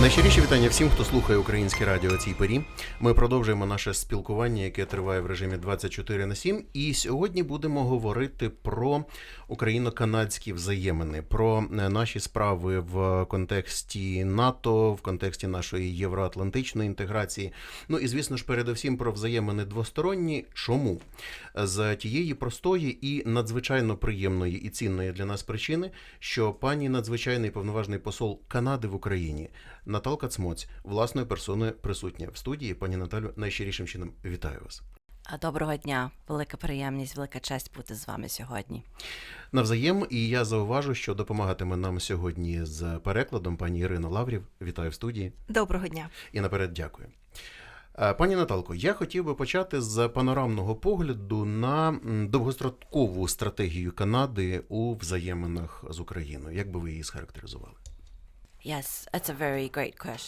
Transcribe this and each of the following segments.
Найщиріші вітання всім, хто слухає українське радіо цій порі. Ми продовжуємо наше спілкування, яке триває в режимі 24 на 7. І сьогодні будемо говорити про україно-канадські взаємини, про е, наші справи в контексті НАТО, в контексті нашої євроатлантичної інтеграції. Ну і звісно ж, передусім про взаємини двосторонні. Чому? З тієї простої і надзвичайно приємної і цінної для нас причини, що пані надзвичайний повноважний посол Канади в Україні Наталка Цмоць власною персоною присутня в студії. Пані Наталю, найщирішим чином вітаю вас. Доброго дня, велика приємність, велика честь бути з вами сьогодні. Навзаєм, і я зауважу, що допомагатиме нам сьогодні з перекладом пані Ірина Лаврів. Вітаю в студії Доброго дня. і наперед дякую. Пані Наталко, я хотів би почати з панорамного погляду на довгострокову стратегію Канади у взаєминах з Україною. Як би ви її схарактеризували?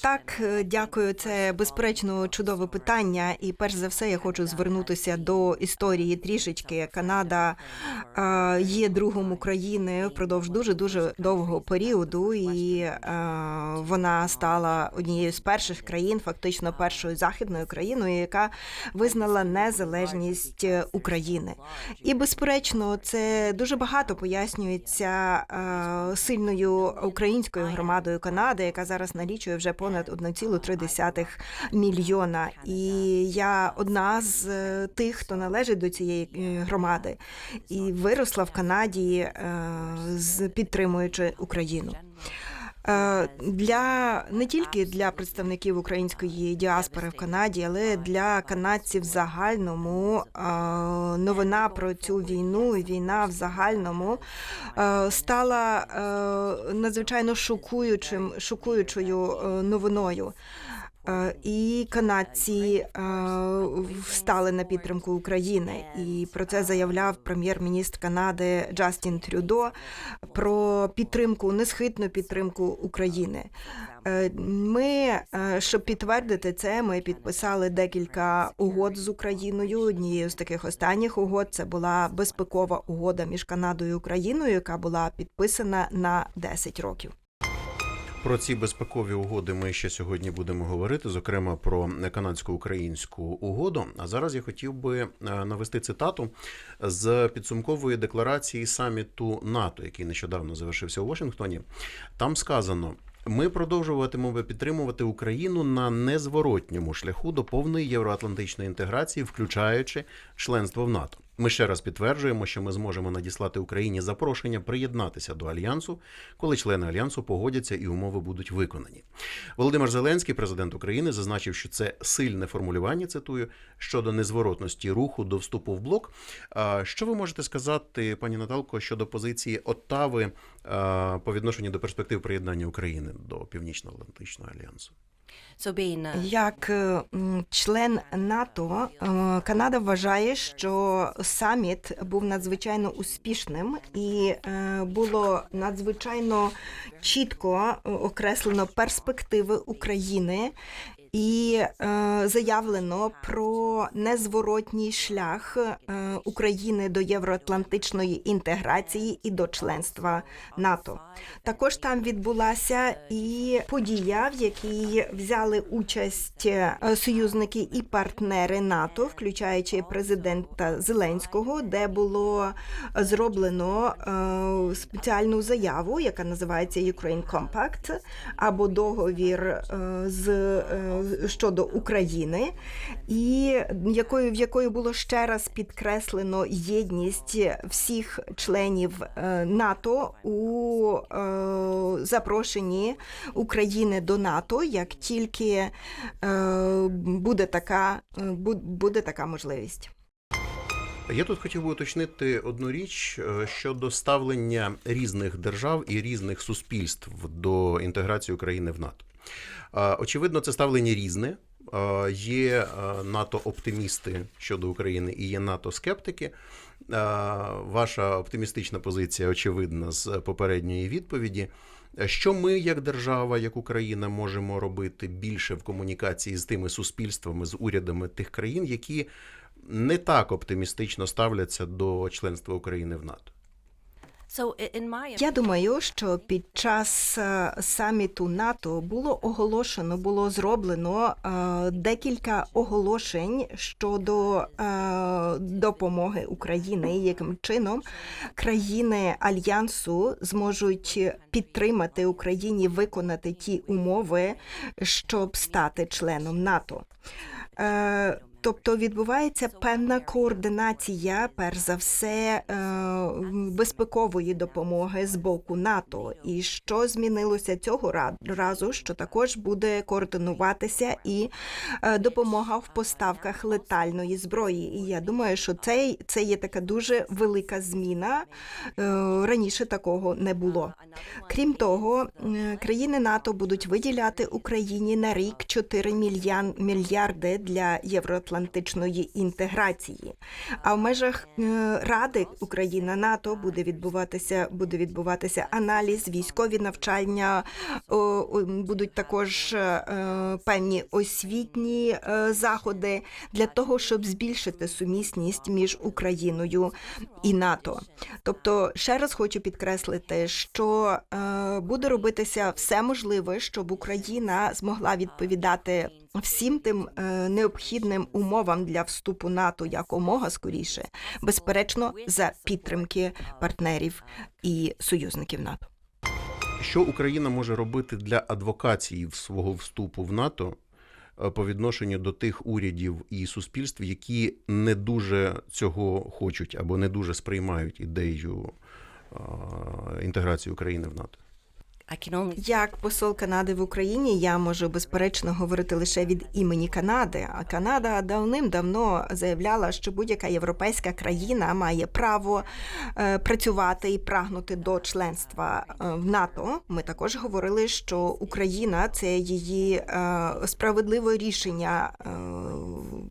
Так, е, дякую. Це безперечно чудове питання. І перш за все, я хочу звернутися до історії трішечки. Канада е, є другом України впродовж дуже дуже довгого періоду, і е, вона стала однією з перших країн, фактично першою західною країною, яка визнала незалежність України. І безперечно, це дуже багато пояснюється сильною українською громадою Канади, яка зараз налічує вже понад 1,3 мільйона. І я одна з е, тих, хто належить до цієї е, громади, і виросла в Канаді, е, підтримуючи Україну. Е, Для не тільки для представників української діаспори в Канаді, але для канадців в загальному е, новина про цю війну і війна в загальному е, стала надзвичайно шокуючим, шокуючою новиною. Е, І канадці е, встали на підтримку України, і про це заявляв прем'єр-міністр Канади Джастін Трюдо про підтримку, несхитну підтримку України. Е, Ми, щоб підтвердити це, ми підписали декілька угод з Україною. Однією з таких останніх угод це була безпекова угода між Канадою і Україною, яка була підписана на 10 років. Про ці безпекові угоди ми ще сьогодні будемо говорити, зокрема про канадсько-українську угоду. А зараз я хотів би е, навести цитату з підсумкової декларації саміту НАТО, який нещодавно завершився у Вашингтоні. Там сказано. Ми продовжуватимемо підтримувати Україну на незворотньому шляху до повної євроатлантичної інтеграції, включаючи членство в НАТО. Ми ще раз підтверджуємо, що ми зможемо надіслати Україні запрошення приєднатися до альянсу, коли члени альянсу погодяться і умови будуть виконані. Володимир Зеленський, президент України, зазначив, що це сильне формулювання. Цитую щодо незворотності руху до вступу в блок. Що ви можете сказати, пані Наталко, щодо позиції Оттави по відношенню до перспектив приєднання України до Північно-Атлантичного альянсу? Як е, член НАТО, е, Канада вважає, що саміт був надзвичайно успішним і е, було надзвичайно чітко окреслено перспективи України. І е, заявлено про незворотній шлях е, України до євроатлантичної інтеграції і до членства НАТО. Також там відбулася і подія, в якій взяли участь е, союзники і партнери НАТО, включаючи президента Зеленського, де було зроблено е, спеціальну заяву, яка називається Ukraine Compact, або договір е, з е, щодо України, і якою в якої було ще раз підкреслено єдність всіх членів е, НАТО у е, запрошенні України до НАТО, як тільки е, буде така, е, бу- буде така можливість. Я тут хотів би уточнити одну річ е, щодо ставлення різних держав і різних суспільств до інтеграції України в НАТО. Е, Очевидно, це ставлення різне. Е, Є е, НАТО-оптимісти щодо України і є НАТО-скептики. Е, Ваша оптимістична позиція очевидна з попередньої відповіді. Що ми, як держава, як Україна, можемо робити більше в комунікації з тими суспільствами, з урядами тих країн, які не так оптимістично ставляться до членства України в НАТО? Я думаю, що під час е, саміту НАТО було оголошено, було зроблено е, декілька оголошень щодо е, допомоги Україні, яким чином країни альянсу зможуть підтримати Україні виконати ті умови, щоб стати членом НАТО. Тобто відбувається певна координація, перш за все, е, безпекової допомоги з боку НАТО. І що змінилося цього разу, що також буде координуватися і е, допомога в поставках летальної зброї. І я думаю, що це, це є така дуже велика зміна. Е, Раніше такого не було. Крім того, країни НАТО будуть виділяти Україні на рік 4 мільян- мільярди для євроатлантичної інтеграції. А в межах е, Ради Україна НАТО буде відбуватися буде відбуватися аналіз, військові навчання. Будуть також е, певні освітні е, заходи для того, щоб збільшити сумісність між Україною і НАТО. Тобто, ще раз хочу підкреслити, що буде робитися все можливе, щоб Україна змогла відповідати всім тим е, необхідним умовам для вступу НАТО якомога скоріше, безперечно, за підтримки партнерів і союзників НАТО. Що Україна може робити для адвокації свого вступу в НАТО е, по відношенню до тих урядів і суспільств, які не дуже цього хочуть або не дуже сприймають ідею е, інтеграції України в НАТО? Як посол Канади в Україні, я можу безперечно говорити лише від імені Канади. А Канада давним-давно заявляла, що будь-яка європейська країна має право е, працювати і прагнути до членства е, в НАТО. Ми також говорили, що Україна це її е, справедливе рішення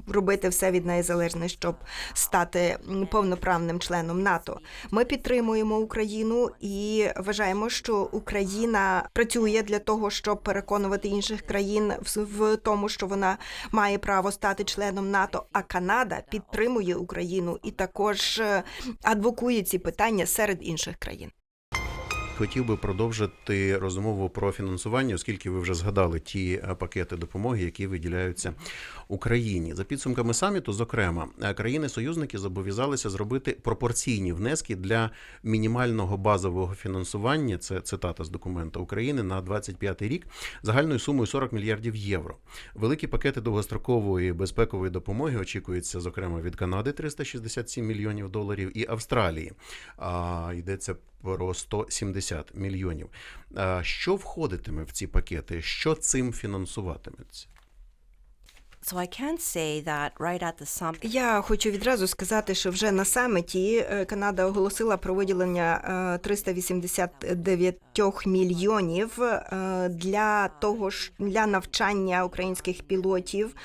робити все від неї залежне, щоб стати повноправним членом НАТО. Ми підтримуємо Україну і вважаємо, що Україна працює для того, щоб переконувати інших країн в, в тому, що вона має право стати членом НАТО. А Канада підтримує Україну і також е, адвокує ці питання серед інших країн. Хотів би продовжити розмову про фінансування, оскільки ви вже згадали ті е, пакети допомоги, які виділяються Україні. За підсумками саміту, зокрема, е, країни-союзники зобов'язалися зробити пропорційні внески для мінімального базового фінансування. Це цитата з документа України на 25 рік загальною сумою 40 мільярдів євро. Великі пакети довгострокової безпекової допомоги очікуються, зокрема, від Канади 367 мільйонів доларів і Австралії. А, йдеться про 170 мільйонів. Що входитиме в ці пакети? Що цим фінансуватиметься? Я хочу відразу сказати, що вже на саміті е, Канада оголосила про виділення е, 389 мільйонів е, для того ж для навчання українських пілотів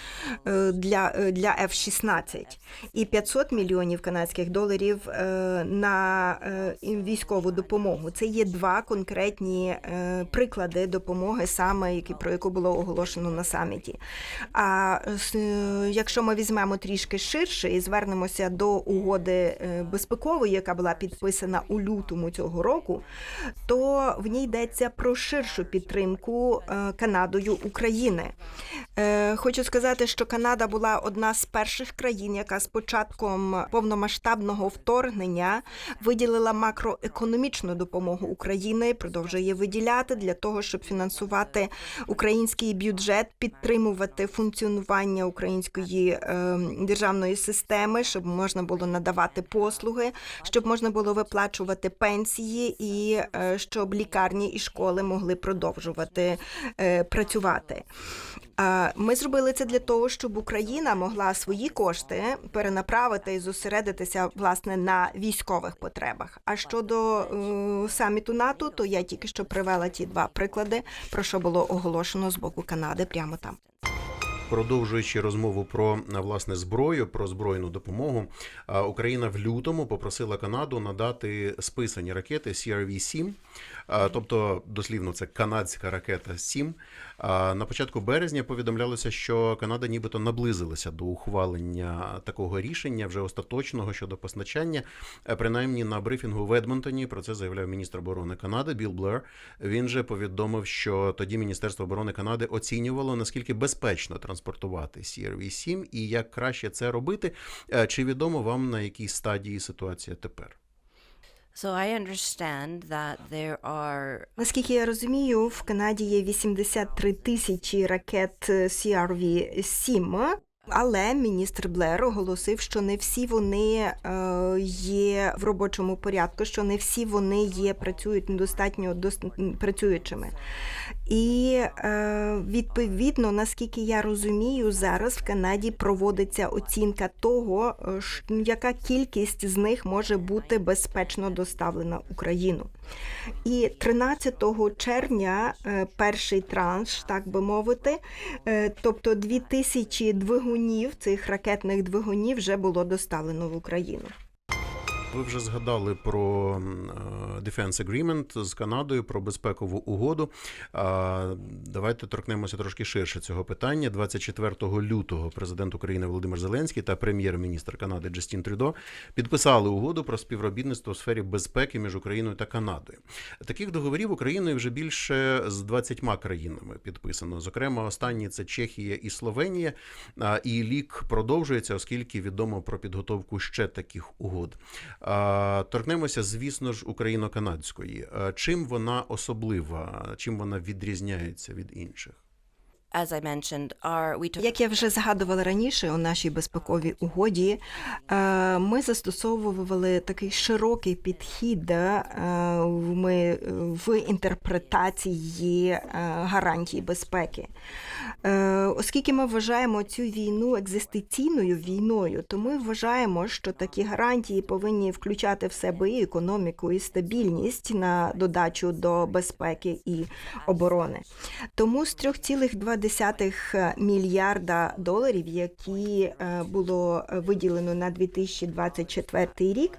е, для, е, для F-16 і 500 мільйонів канадських доларів е, на е, військову допомогу. Це є два конкретні е, приклади допомоги, саме які про яку було оголошено на саміті. А е, якщо ми візьмемо трішки ширше і звернемося до угоди е, безпекової, яка була підписана у лютому цього року, то в ній йдеться про ширшу підтримку е, Канадою України. Е, Хочу сказати, що Канада була одна з перших країн, яка з початком повномасштабного вторгнення виділила макроекономічну допомогу Україні, продовжує виділяти для того, щоб фінансувати український бюджет, підтримувати функціонування української е, державної системи, щоб можна було надавати послуги, щоб можна було виплачувати пенсії, і е, щоб лікарні і школи могли продовжувати е, працювати. Ми зробили це для того, щоб Україна могла свої кошти перенаправити і зосередитися власне на військових потребах. А щодо е, саміту НАТО, то я тільки що привела ті два приклади, про що було оголошено з боку Канади прямо там. Продовжуючи розмову про е, власне зброю, про збройну допомогу, е, Україна в лютому попросила Канаду надати списані ракети CRV-7, е, тобто дослівно це канадська ракета 7. На початку березня повідомлялося, що Канада нібито наблизилася до ухвалення такого рішення вже остаточного щодо постачання. Е, Принаймні на брифінгу в Едмонтоні про це заявляв міністр оборони Канади Білл Блер. Він же повідомив, що тоді Міністерство оборони Канади оцінювало наскільки безпечно транспортувати CRV-7 і як краще це робити. Е, Чи відомо вам на якій стадії ситуація тепер? So I understand that there are Наскільки я розумію, в Канаді є 83 тисячі ракет CRV-7, але міністр Блер оголосив, що не всі вони е, є в робочому порядку, що не всі вони є працюють недостатньо дос- працюючими. І е, відповідно, наскільки я розумію, зараз в Канаді проводиться оцінка того, е, ш- яка кількість з них може бути безпечно доставлена Україну. І 13 червня перший транш, так би мовити, тобто 2000 двигунів цих ракетних двигунів вже було доставлено в Україну. Ви вже згадали про е, Defense Agreement з Канадою про безпекову угоду. Давайте торкнемося трошки ширше цього питання. 24 лютого президент України Володимир Зеленський та прем'єр-міністр Канади Джастін Трюдо підписали угоду про співробітництво у сфері безпеки між Україною та Канадою. Таких договорів Україною вже більше з 20 країнами підписано. Зокрема, останні це Чехія і Словенія. І лік продовжується, оскільки відомо про підготовку ще таких угод. Торкнемося, звісно ж, україно-канадської. Чим вона особлива, чим вона відрізняється від інших? Як я вже згадувала раніше у нашій безпековій угоді, е, ми застосовували такий широкий підхід е, ми- в інтерпретації е, гарантій безпеки. Оскільки ми вважаємо цю війну екзистенційною війною, то ми вважаємо, що такі гарантії повинні включати в себе і економіку, і стабільність на додачу до безпеки і оборони. Тому з 3,2 мільярда доларів, які е, було виділено на 2024 рік,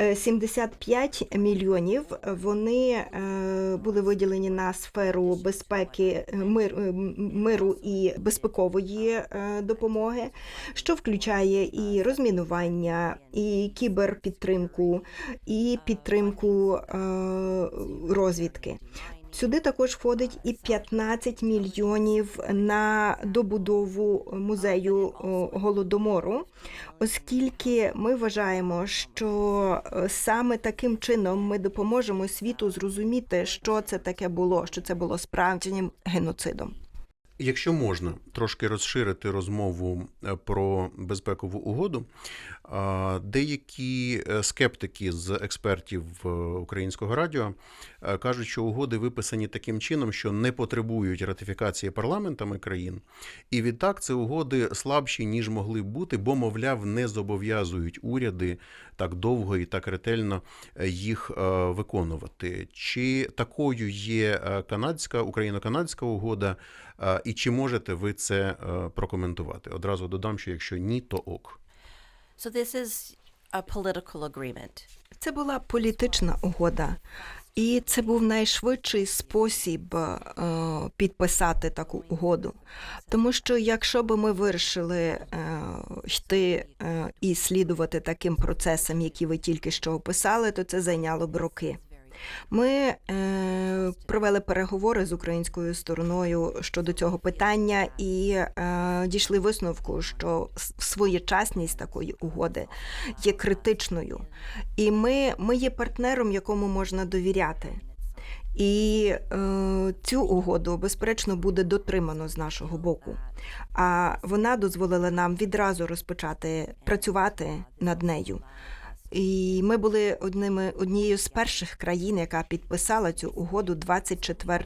е, 75 мільйонів вони е, були виділені на сферу безпеки, е, мир, е, миру і безпекової е, допомоги, що включає і розмінування, і кіберпідтримку, і підтримку е, розвідки. Сюди також входить і 15 мільйонів на добудову музею голодомору, оскільки ми вважаємо, що е, саме таким чином ми допоможемо світу зрозуміти, що це таке було, що це було справжнім геноцидом. Якщо можна трошки розширити розмову е, про безпекову угоду, деякі е, скептики з експертів е, українського радіо е, кажуть, що угоди виписані таким чином, що не потребують ратифікації парламентами країн, і відтак це угоди слабші ніж могли б бути, бо, мовляв, не зобов'язують уряди так довго і так ретельно їх виконувати. Чи такою є канадська україно-канадська угода? І чи можете ви це прокоментувати? Одразу додам, що якщо ні, то ок. So this is a political agreement Це була політична угода, і це був найшвидший спосіб е, підписати таку угоду. Тому що якщо би ми вирішили е, йти е, і слідувати таким процесам, які ви тільки що описали, то це зайняло б роки. Ми е, провели переговори з українською стороною щодо цього питання і е, дійшли висновку, що своєчасність такої угоди є критичною, і ми, ми є партнером, якому можна довіряти. І е, цю угоду, безперечно, буде дотримано з нашого боку. А вона дозволила нам відразу розпочати працювати над нею. І ми були одними однією з перших країн, яка підписала цю угоду 24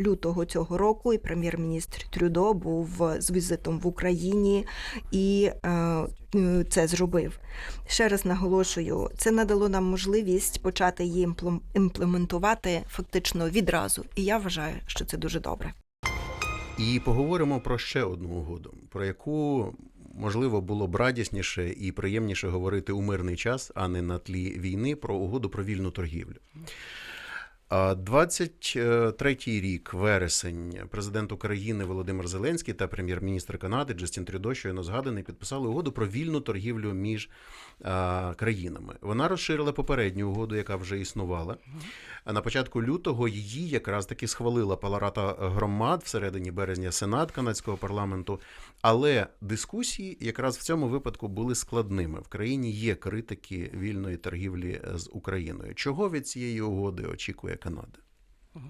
лютого цього року. І прем'єр-міністр Трюдо був з візитом в Україні і е, е, це зробив. Ще раз наголошую, це надало нам можливість почати її імплементувати фактично відразу. І я вважаю, що це дуже добре. І поговоримо про ще одну угоду, про яку можливо було б радісніше і приємніше говорити у мирний час, а не на тлі війни, про угоду про вільну торгівлю. А 23-й рік, вересень, президент України Володимир Зеленський та прем'єр-міністр Канади Джастін Трюдо, щойно згаданий, підписали угоду про вільну торгівлю між а, країнами. Вона розширила попередню угоду, яка вже існувала. На початку лютого її якраз таки схвалила Паларата громад всередині березня Сенат канадського парламенту. Але дискусії якраз в цьому випадку були складними. В країні є критики вільної торгівлі з Україною. Чого від цієї угоди очікує Канада? So,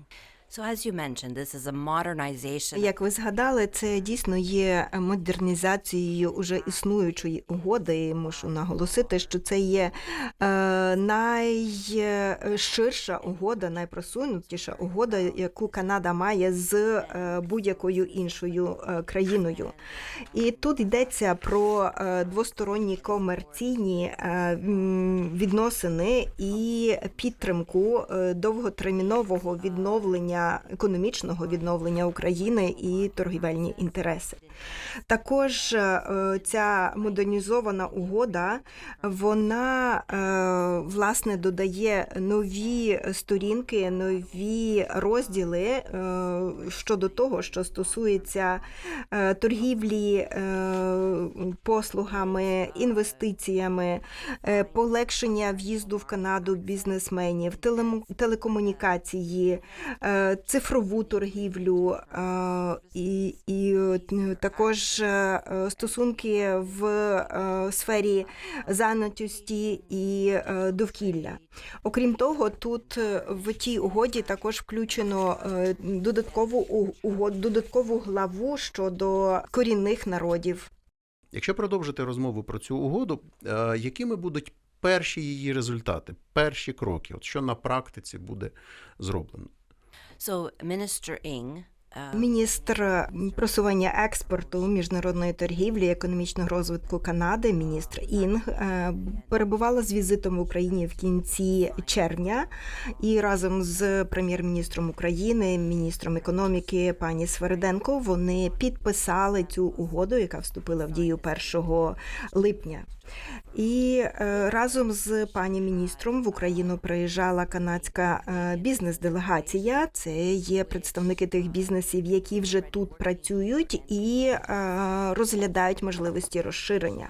Як ви згадали, це дійсно є модернізацією уже існуючої угоди. І мушу наголосити, що це є е, найширша угода, найпросунутіша угода, яку Канада має з е, будь-якою іншою е, країною. І тут йдеться про двосторонні комерційні відносини і підтримку довготермінового відновлення економічного відновлення України і торгівельні інтереси. Також е, ця модернізована угода вона е, власне додає нові сторінки, нові розділи е, щодо того, що стосується торгівлі послугами, інвестиціями, полегшення в'їзду в Канаду бізнесменів, телекомунікації, цифрову торгівлю і, і е, також е, стосунки в е, сфері занятості і довкілля. Окрім того, тут в тій угоді також включено додаткову додаткову главу щодо корінних народів. Якщо продовжити розмову про цю угоду, якими будуть перші її результати, перші кроки? От що на практиці буде зроблено? So, Minister Ing. uh, Міністр просування експорту, міжнародної торгівлі, і економічного розвитку Канади, міністр Інг, е, перебувала з візитом в Україні в кінці червня і разом з прем'єр-міністром України, міністром економіки пані Свериденко, вони підписали цю угоду, яка вступила в дію 1 липня. І е, разом з пані міністром в Україну приїжджала канадська е, бізнес-делегація. Це є представники тих бізнесів, які вже тут працюють і е, розглядають можливості розширення.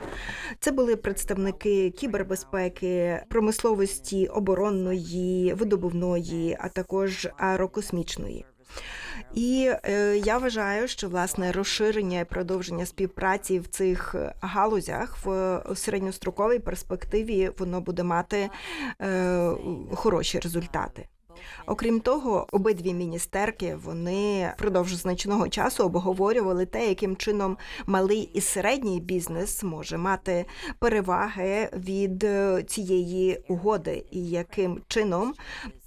Це були представники кібербезпеки, промисловості оборонної, видобувної, а також аерокосмічної. І е, я вважаю, що власне розширення і продовження співпраці в цих галузях в середньостроковій перспективі воно буде мати е, хороші результати. Окрім того, обидві міністерки вони впродовж значного часу обговорювали те, яким чином малий і середній бізнес може мати переваги від е, цієї угоди, і яким чином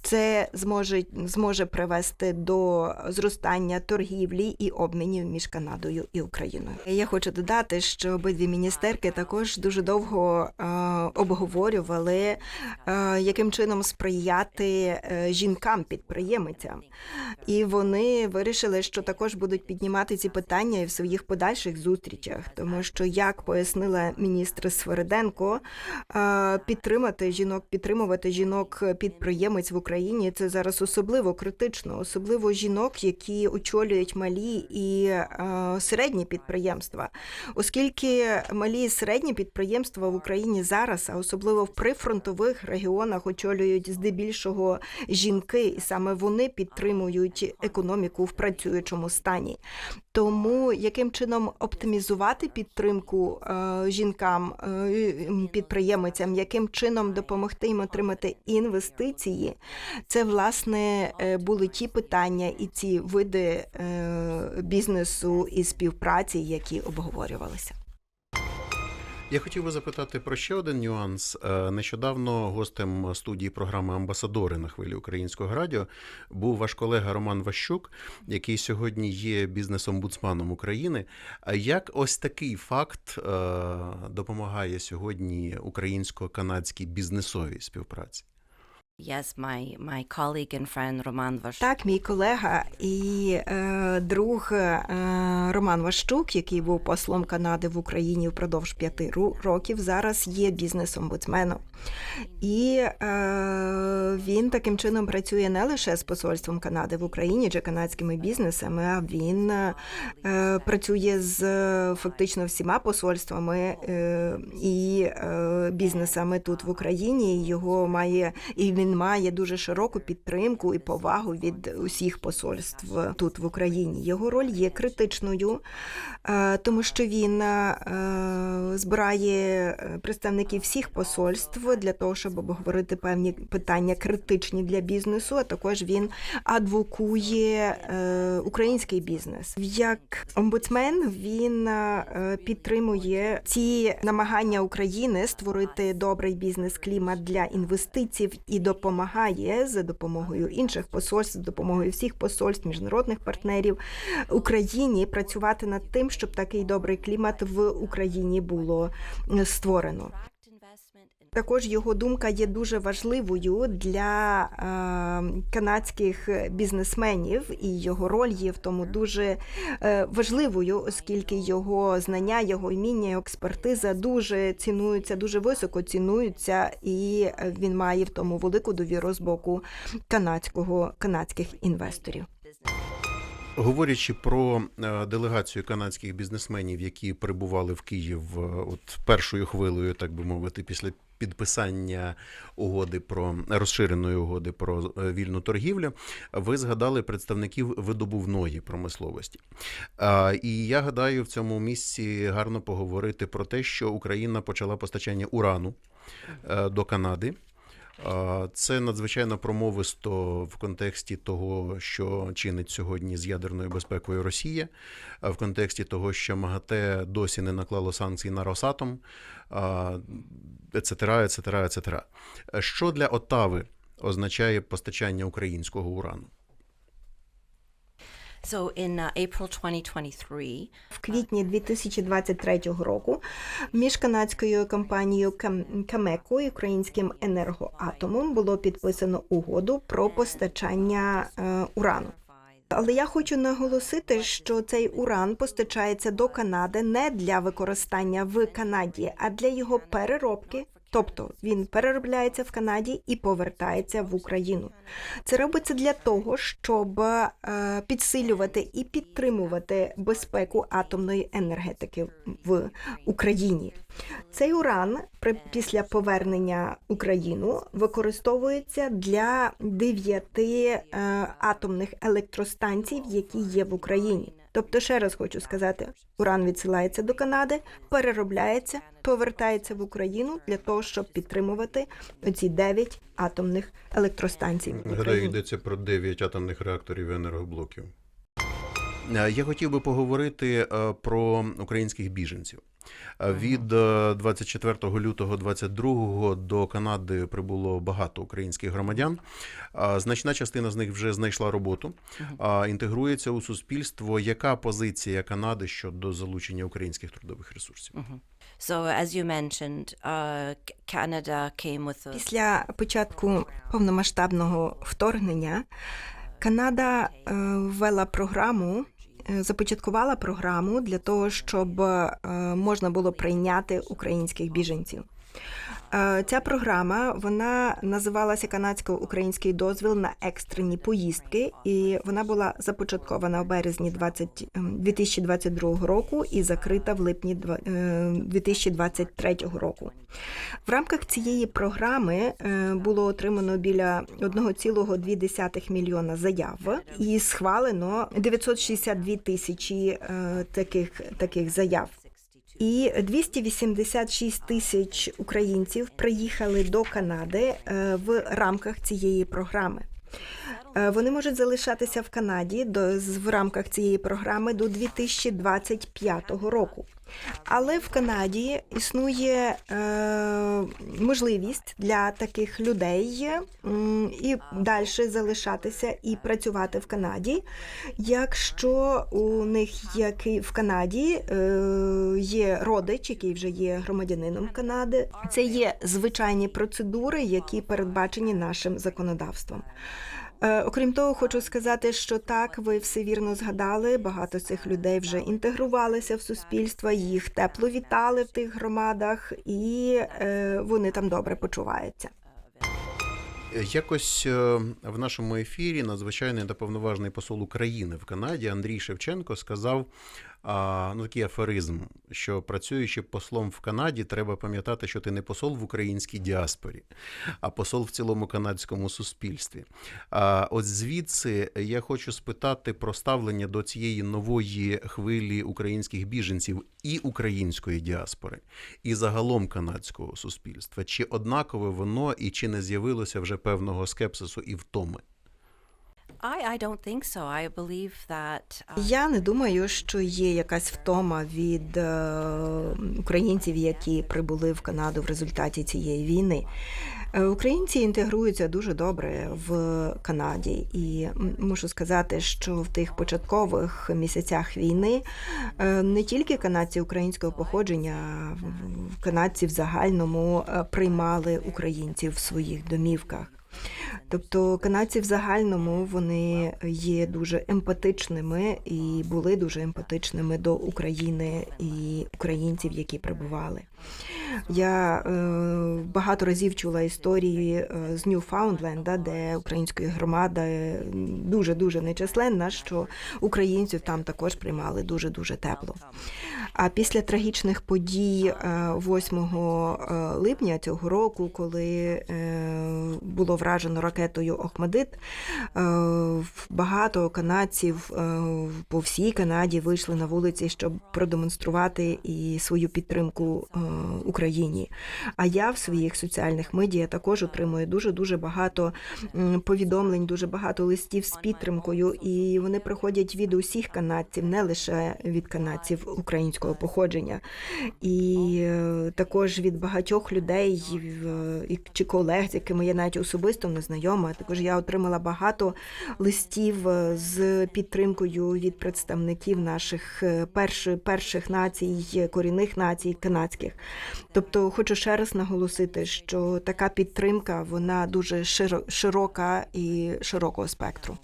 це зможе зможе привести до зростання торгівлі і обмінів між Канадою і Україною. Я хочу додати, що обидві міністерки також дуже довго е, обговорювали, е, яким чином сприяти е, жінкам-підприємицям, і вони вирішили, що також будуть піднімати ці питання і в своїх подальших зустрічах, тому що як пояснила міністр Свериденко, е, підтримати жінок, підтримувати жінок підприємець в Україні це зараз особливо критично, особливо жінок, які очолюють малі і е, середні підприємства, оскільки малі і середні підприємства в Україні зараз, а особливо в прифронтових регіонах, очолюють здебільшого жінки, і саме вони підтримують економіку в працюючому стані. Тому яким чином оптимізувати підтримку е, жінкам, е, підприємицям, яким чином допомогти їм отримати інвестиції, це власне е, були ті питання і ці види бізнесу і співпраці, які обговорювалися. Я хотів би запитати про ще один нюанс. Е, Нещодавно гостем студії програми Амбасадори на хвилі українського радіо був ваш колега Роман Ващук, який сьогодні є бізнес-омбудсманом України. А як ось такий факт е, допомагає сьогодні українсько-канадській бізнесовій співпраці? Yes, my, my colleague and friend Roman Vash. Так, мій колега і е, друг е, Роман Ващук, який був послом Канади в Україні впродовж п'яти років, зараз є бізнес-омбудсменом. І е, він таким чином працює не лише з посольством Канади в Україні чи канадськими бізнесами, а він е, працює з е, фактично всіма посольствами е, і е, бізнесами тут в Україні. Його має і він має дуже широку підтримку і повагу від усіх посольств тут в Україні. Його роль є критичною, е, тому що він е, збирає представників всіх посольств для того, щоб обговорити певні питання критичні для бізнесу. А також він адвокує е, український бізнес. Як омбудсмен він підтримує ці намагання України створити добрий бізнес-клімат для інвестицій і допомагає за допомогою інших посольств, за допомогою всіх посольств, міжнародних партнерів Україні працювати над тим, щоб такий добрий клімат в Україні було створено. Також його думка є дуже важливою для е, канадських бізнесменів, і його роль є в тому дуже е, важливою, оскільки його знання, його вміння, експертиза дуже цінуються, дуже високо цінуються, і він має в тому велику довіру з боку канадського канадських інвесторів. Говорячи про е, делегацію канадських бізнесменів, які прибували в Київ от першою хвилею, так би мовити, після підписання угоди про розширеної угоди про е, вільну торгівлю, ви згадали представників видобувної промисловості. І я гадаю, в цьому місці гарно поговорити про те, що Україна почала постачання урану е, до Канади. Це надзвичайно промовисто в контексті того, що чинить сьогодні з ядерною безпекою Росія, в контексті того, що МАГАТЕ досі не наклало санкцій на Росатом, ецетера, ецетера, ецетера. Що для Отави означає постачання українського урану? So in uh, April 2023, В квітні 2023 року між канадською компанією Кам- Камеко і українським енергоатомом було підписано угоду про постачання е, урану. Але я хочу наголосити, що цей уран постачається до Канади не для використання в Канаді, а для його переробки. Тобто він переробляється в Канаді і повертається в Україну. Це робиться для того, щоб е, підсилювати і підтримувати безпеку атомної енергетики в Україні. Цей уран при після повернення Україну використовується для дев'яти е, атомних електростанцій, які є в Україні. Тобто, ще раз хочу сказати, уран відсилається до Канади, переробляється, повертається в Україну для того, щоб підтримувати оці дев'ять атомних електростанцій. Гадаю, йдеться про 9 атомних реакторів і енергоблоків. Е, Я хотів би поговорити е, про українських біженців. Е, Від е, 24 лютого 22 до Канади прибуло багато українських громадян. Значна частина з них вже знайшла роботу, інтегрується у суспільство. Яка позиція Канади щодо залучення українських трудових ресурсів? so as you mentioned, uh, Canada came with a Після початку повномасштабного вторгнення Канада е, ввела програму, е, започаткувала програму для того, щоб е, можна було прийняти українських біженців. Е, Ця програма вона називалася Канадсько-український дозвіл на екстрені поїздки, і вона була започаткована в березні 20, ем, 2022 року і закрита в липні два- е, 2023 року. В рамках цієї програми е, було отримано біля 1,2 мільйона заяв і схвалено 962 тисячі таких, таких заяв. І 286 тисяч українців приїхали до Канади е, в рамках цієї програми. Е, Вони можуть залишатися в Канаді до в рамках цієї програми до 2025 року. Але в Канаді існує е, можливість для таких людей і далі залишатися і працювати в Канаді, якщо у них як і в Канаді е, є родич, який вже є громадянином Канади. Це є звичайні процедури, які передбачені нашим законодавством. Е, Окрім того, хочу сказати, що так, ви все вірно згадали. Багато цих людей вже інтегрувалися в суспільство, їх тепло вітали в тих громадах, і е, вони там добре почуваються. Якось е, в нашому ефірі надзвичайний та повноважний посол України в Канаді Андрій Шевченко сказав а, ну, такий афоризм, що працюючи послом в Канаді, треба пам'ятати, що ти не посол в українській діаспорі, а посол в цілому канадському суспільстві. А от звідси я хочу спитати про ставлення до цієї нової хвилі українських біженців і української діаспори, і загалом канадського суспільства. Чи однакове воно і чи не з'явилося вже певного скепсису і втоми? Я не думаю, що є якась втома від е, українців, які прибули в Канаду в результаті цієї війни. Е, Українці інтегруються дуже добре в Канаді, і мушу сказати, що в тих початкових місяцях війни е, не тільки канадці українського походження, канадці в загальному приймали українців в своїх домівках. Тобто канадці в загальному вони є дуже емпатичними і були дуже емпатичними до України і українців, які прибували. Я е, багато разів чула історії е, з Ньюфаундленда, де українська громада дуже дуже нечисленна, що українців там також приймали дуже дуже тепло. А після трагічних подій е, 8 е, липня цього року, коли е, було вражено ракетою Охмадит, е, багато канадців е, по всій Канаді вийшли на вулиці, щоб продемонструвати і свою підтримку е, Україні. А я в своїх соціальних медіа також отримую дуже дуже багато повідомлень, дуже багато листів з підтримкою, і вони приходять від усіх канадців, не лише від канадців українського походження, і е, також від багатьох людей чи колег, з якими я навіть особисто не знайома. Також я отримала багато листів е, з підтримкою від представників наших е, перш, перших націй, корінних націй канадських. Тобто, хочу ще раз наголосити, що така підтримка вона дуже широка і широкого спектру.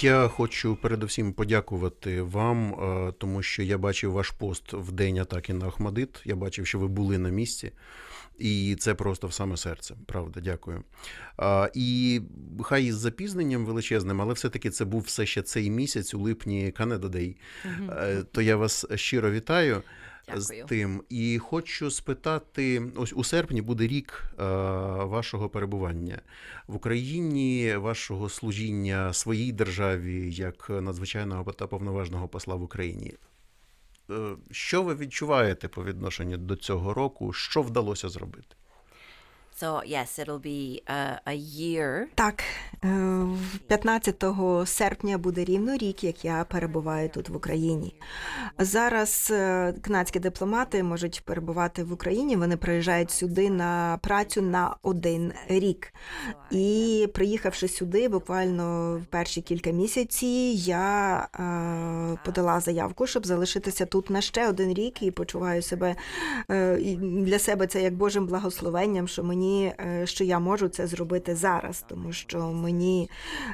Я хочу передусім подякувати вам, е, тому що я бачив ваш пост в день атаки на Ахмадит. Я бачив, що ви були на місці. І це просто в саме серце. Правда, дякую. І хай із запізненням величезним, але все-таки це був все ще цей місяць у липні Day. Е, То я вас щиро вітаю з тим. І хочу спитати: ось у серпні буде рік е, вашого перебування в Україні, вашого служіння своїй державі як надзвичайного та повноважного посла в Україні. Е, Що ви відчуваєте по відношенню до цього року? Що вдалося зробити? So yes, it'll be a, a year. Так, е, 15 серпня буде рівно рік, як я перебуваю тут в Україні. Зараз е, канадські дипломати можуть перебувати в Україні. Вони приїжджають сюди на працю на один рік. І приїхавши сюди, буквально в перші кілька місяців, я е, подала заявку, щоб залишитися тут на ще один рік і почуваю себе е, для себе це як Божим благословенням, що мені е, що я можу це зробити зараз, тому що мені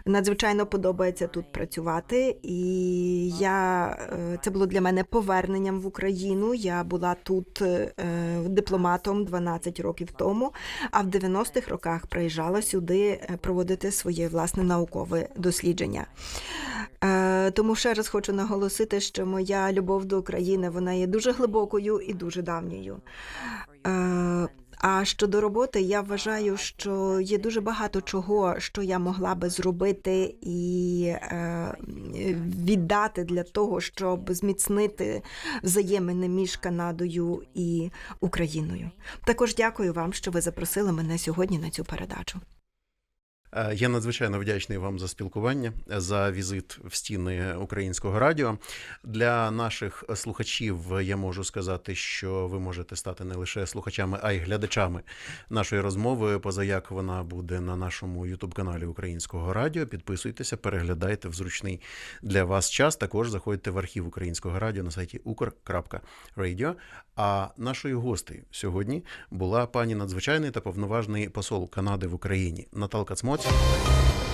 надзвичайно подобається тут працювати, і я е, це було для мене поверненням в Україну. Я була тут е, дипломатом 12 років тому, а в 90-х роках приїжджала сюди проводити своє власне наукове дослідження. Тому ще раз хочу наголосити, що моя любов до України вона є дуже глибокою і дуже давньою. А щодо роботи, я вважаю, що є дуже багато чого, що я могла би зробити і е, віддати для того, щоб зміцнити взаємини між Канадою і Україною. Також дякую вам, що ви запросили мене сьогодні на цю передачу. Е, Я надзвичайно вдячний вам за спілкування, за візит в стіни українського радіо. Для наших слухачів я можу сказати, що ви можете стати не лише слухачами, а й глядачами нашої розмови. Позаяк вона буде на нашому ютуб-каналі Українського радіо. Підписуйтеся, переглядайте в зручний для вас час. Також заходьте в архів українського радіо на сайті ukr.radio. А нашою гостею сьогодні була пані надзвичайний та повноважний посол Канади в Україні Наталка Цмоць.